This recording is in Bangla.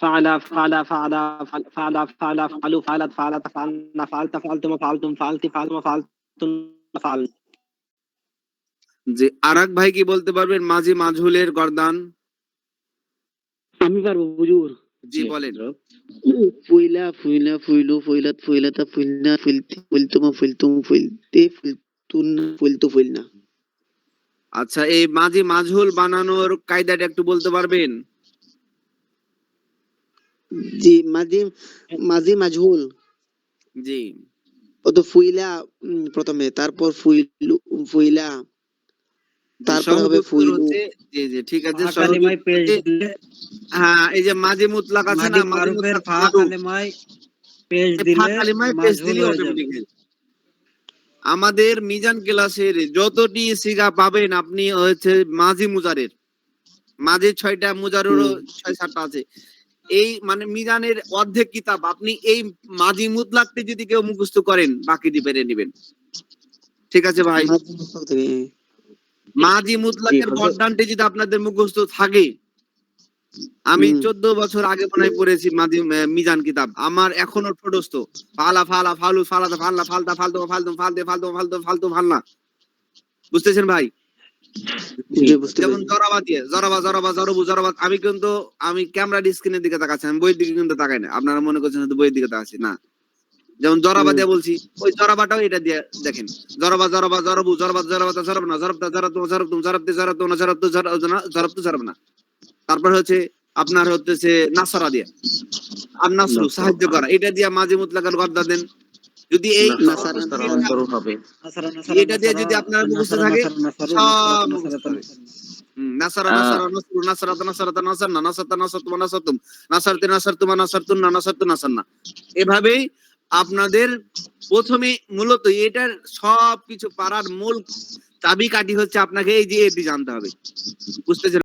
فعل فعل فعل فعل فعل فعل فعلوا فعلت فعلت فعلنا فعلت فعلتم فعلتم فعلت فعلتم فعلتم فعل যে আরাক ভাই কি বলতে পারবেন মাঝি মাঝহুলের গর্দান আমি পারবো হুজুর জি বলেন ফুইলা ফুইলা ফুইলু ফুইলাত ফুইলাতা ফুইলনা ফুইলতি ফুইলতুমা ফুইলতুম ফুইলতে ফুইলতুন ফুইলতু ফুইলনা আচ্ছা এই মাঝি মাঝহুল বানানোর কায়দাটা একটু বলতে পারবেন জি মাঝি মাঝি মাজহুল জি ও তো ফুইলা প্রথমে তারপর ফুইলু ফুইলা তারপর হবে ফুইলু জি জি ঠিক আছে হ্যাঁ এই যে মাঝি মুতলাক আছে না মারুফের মুতলাক ফা দিলে ফা কালিমায় দিলে। আমাদের মিজান ক্লাসের যতটি সিগা পাবেন আপনি হচ্ছে মাঝি মুজারের মাঝি ছয়টা মুজারেরও ছয় সাতটা আছে এই মানে মিজানের অর্ধেক কিতাব আপনি এই মাঝি মুতলাকটি যদি কেউ মুখস্থ করেন বাকিটি পেরে নেবেন। ঠিক আছে ভাই? হ্যাঁ। মুতলাকের জি, বর্ডানটি যদি আপনাদের মুখস্থ থাকে আমি চোদ্দ বছর আগে মনে হয় পড়েছি মাঝি মিজান কিতাব। আমার এখনও ঠোঁটস্থ ফালা ফালা ফালু ফালাতা ফাল্লা ফালতা ফালতু ফালতু ফালতে ফালতু ফালতু ফালতু ফালনা। বুঝতেছেন ভাই? যেমন। জরাবা দিয়ে জরাবা জরাবা জরবু জরাবা আমি কিন্তু আমি ক্যামেরা স্ক্রিনের দিকে তাকাচ্ছি আমি বইয়ের দিকে কিন্তু তাকাই না। আপনারা মনে করছেন বইয়ের দিকে তাকাচ্ছি না। যেমন জরাবা দিয়ে বলছি ওই জরাবাটাও এটা দিয়ে দেখেন। জরাবা জরাবা জরবু জরবা জরাবাতা জরব না জরবতা না জরবতু জরব না তারপর হচ্ছে আপনার হচ্ছে নাসারা দিয়ে। আর নাসরু সাহায্য করা। এটা দিয়ে মাঝে মুতলাকার গদ্দা দেন। যদি এই এটা দিয়ে যদি আপনার মুখস্থ থাকে, নাসারা, নাসারা, নাসারা, নাসারাতা নাসারাতা নাসারনা নাসারতে নাসারতুমা নাসারতু নাসারনা এভাবেই আপনাদের প্রথমে মূলত এটার সবকিছু পারার মূল চাবিকাঠি হচ্ছে আপনাকে এই যে এটি জানতে হবে। বুঝতেছেন